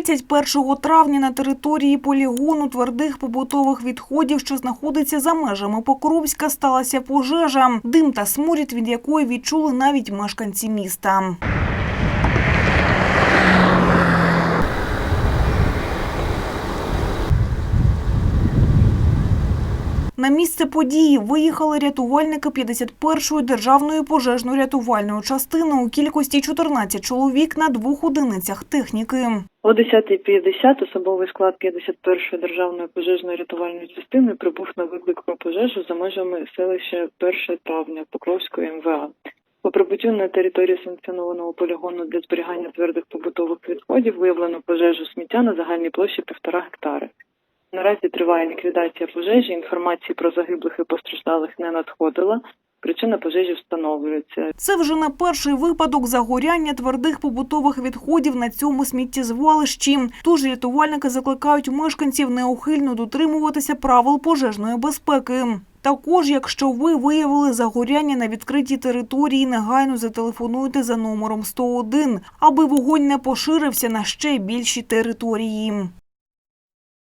31 травня на території полігону твердих побутових відходів, що знаходиться за межами Покровська, сталася пожежа. Дим та сморід, від якої відчули навіть мешканці міста. На місце події виїхали рятувальники 51-ї державної пожежно-рятувальної частини у кількості 14 чоловік на двох одиницях техніки. О 10.50 особовий склад 51-ї державної пожежної рятувальної частини прибув на виклик про пожежу за межами селища 1 травня Покровської МВА. По прибуттю на територію санкціонованого полігону для зберігання твердих побутових відходів виявлено пожежу сміття на загальній площі півтора гектари. Наразі триває ліквідація пожежі. Інформації про загиблих і постраждалих не надходила. Причина пожежі встановлюється. Це вже не перший випадок загоряння твердих побутових відходів на цьому сміттєзвалищі. Тож рятувальники закликають мешканців неухильно дотримуватися правил пожежної безпеки. Також, якщо ви виявили загоряння на відкритій території, негайно зателефонуйте за номером 101, аби вогонь не поширився на ще більші території.